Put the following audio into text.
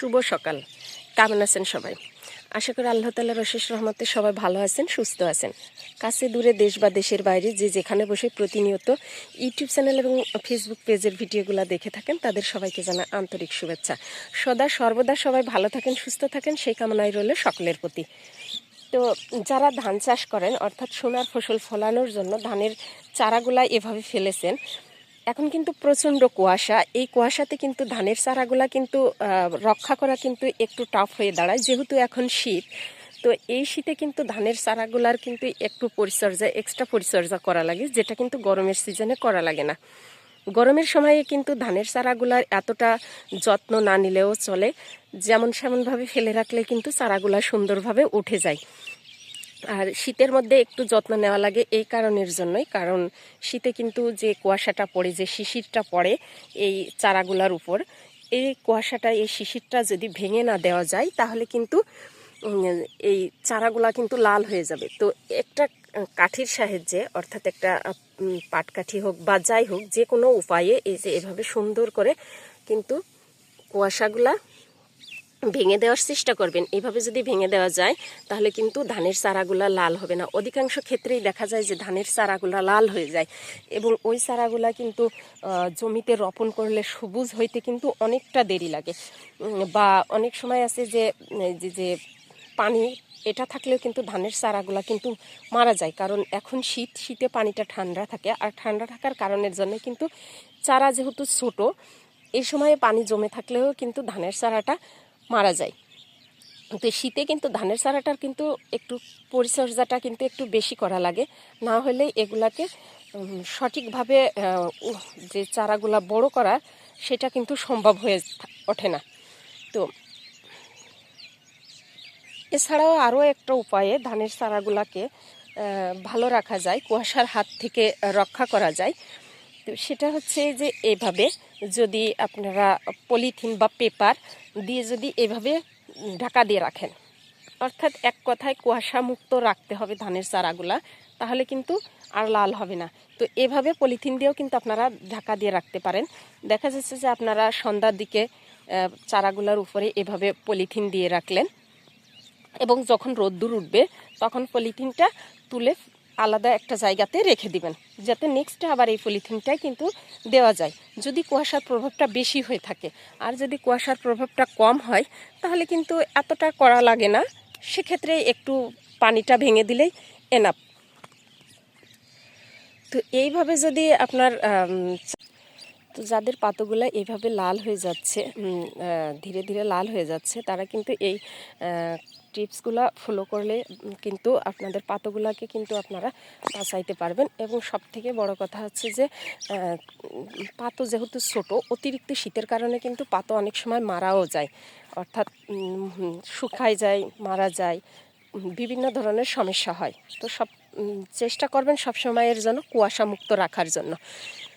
শুভ সকাল। কেমন আছেন সবাই? আশা করি আল্লাহ তাল্লাহ রশেষ রহমতে সবাই ভালো আছেন, সুস্থ আছেন। কাছে দূরে দেশ বা দেশের বাইরে যে যেখানে বসে প্রতিনিয়ত ইউটিউব চ্যানেল এবং ফেসবুক পেজের ভিডিওগুলো দেখে থাকেন, তাদের সবাইকে জানা আন্তরিক শুভেচ্ছা। সদা সর্বদা সবাই ভালো থাকেন, সুস্থ থাকেন, সেই কামনাই রইল সকলের প্রতি। তো যারা ধান চাষ করেন, অর্থাৎ সোনার ফসল ফলানোর জন্য ধানের চারাগুলা এভাবে ফেলেছেন এখন কিন্তু প্রচণ্ড কুয়াশা। এই কুয়াশাতে কিন্তু ধানের চারাগুলা কিন্তু রক্ষা করা কিন্তু একটু টাফ হয়ে দাঁড়ায়, যেহেতু এখন শীত। তো এই শীতে কিন্তু ধানের চারাগুলার কিন্তু একটু পরিচর্যা এক্সট্রা পরিচর্যা করা লাগে, যেটা কিন্তু গরমের সিজনে করা লাগে না। গরমের সময়ে কিন্তু ধানের চারাগুলার এতটা যত্ন না নিলেও চলে। যেমন সেমনভাবে ফেলে রাখলে কিন্তু চারাগুলা সুন্দরভাবে উঠে যায়। আর শীতের মধ্যে একটু যত্ন নেওয়া লাগে এই কারণের জন্যই। কারণ শীতে কিন্তু যে কুয়াশাটা পড়ে, যে শিশিরটা পড়ে এই চারাগুলার উপর, এই কুয়াশাটা, এই শিশিরটা যদি ভেঙে না দেওয়া যায়, তাহলে কিন্তু এই চারাগুলা কিন্তু লাল হয়ে যাবে। তো একটা কাঠির সাহায্যে, অর্থাৎ একটা পাটকাঠি হোক বা যাই হোক যে কোনো উপায়ে এই যে এভাবে সুন্দর করে কিন্তু কুয়াশাগুলা ভেঙে দেওয়ার চেষ্টা করবেন। এইভাবে যদি ভেঙে দেওয়া যায়, তাহলে কিন্তু ধানের চারাগুলা লাল হবে না। অধিকাংশ ক্ষেত্রেই দেখা যায় যে ধানের চারাগুলা লাল হয়ে যায় এবং ওই চারাগুলা কিন্তু জমিতে রোপণ করলে সবুজ হইতে কিন্তু অনেকটা দেরি লাগে। বা অনেক সময় আছে যে যে যে পানি, এটা থাকলেও কিন্তু ধানের চারাগুলা কিন্তু মারা যায়। কারণ এখন শীত, শীতে পানিটা ঠান্ডা থাকে আর ঠান্ডা থাকার কারণের জন্য কিন্তু চারা যেহেতু ছোট এই সময়ে পানি জমে থাকলেও কিন্তু ধানের চারাটা মারা যায়। তো শীতে কিন্তু ধানের চারাটার কিন্তু একটু পরিচর্যাটা কিন্তু একটু বেশি করা লাগে। না হলে এগুলাকে সঠিকভাবে যে চারাগুলা বড় করা সেটা কিন্তু সম্ভব হয়ে ওঠে না। তো এছাড়াও আরও একটা উপায়ে ধানের চারাগুলাকে ভালো রাখা যায়, কুয়াশার হাত থেকে রক্ষা করা যায়। তো সেটা হচ্ছে যে এভাবে যদি আপনারা পলিথিন বা পেপার দিয়ে যদি এভাবে ঢাকা দিয়ে রাখেন, অর্থাৎ এক কথায় কুয়াশা মুক্ত রাখতে হবে ধানের চারাগুলা, তাহলে কিন্তু আর লাল হবে না। তো এভাবে পলিথিন দিয়েও কিন্তু আপনারা ঢাকা দিয়ে রাখতে পারেন। দেখা যাচ্ছে যে আপনারা সন্ধ্যার দিকে চারাগুলার উপরে এভাবে পলিথিন দিয়ে রাখলেন এবং যখন রোদ্দুর উঠবে, তখন পলিথিনটা তুলে আলাদা একটা জায়গাতে রেখে দিবেন, যাতে নেক্সটে আবার এই পলিথিনটাই কিন্তু দেওয়া যায়। যদি কুয়াশার প্রভাবটা বেশি হয়ে থাকে, আর যদি কুয়াশার প্রভাবটা কম হয়, তাহলে কিন্তু এতটা করা লাগে না। সেক্ষেত্রে একটু পানিটা ভেঙে দিলেই এনাপ তো এইভাবে যদি আপনার তো যাদের পাতাগুলো এইভাবে লাল হয়ে যাচ্ছে ধীরে ধীরে লাল হয়ে যাচ্ছে, তারা কিন্তু এই টিপসগুলো ফলো করলে কিন্তু আপনাদের পাতাগুলোকে কিন্তু আপনারা বাঁচাইতে পারবেন। এবং সব থেকে বড় কথা হচ্ছে যে পাতো যেহেতু ছোট, অতিরিক্ত শীতের কারণে কিন্তু পাতো অনেক সময় মারাও যায়। অর্থাৎ শুকায় যায়, মারা যায় বিভিন্ন ধরনের সমস্যা হয়। তো সব চেষ্টা করবেন সব সময়ের জন্য কুয়াশা মুক্ত রাখার জন্য।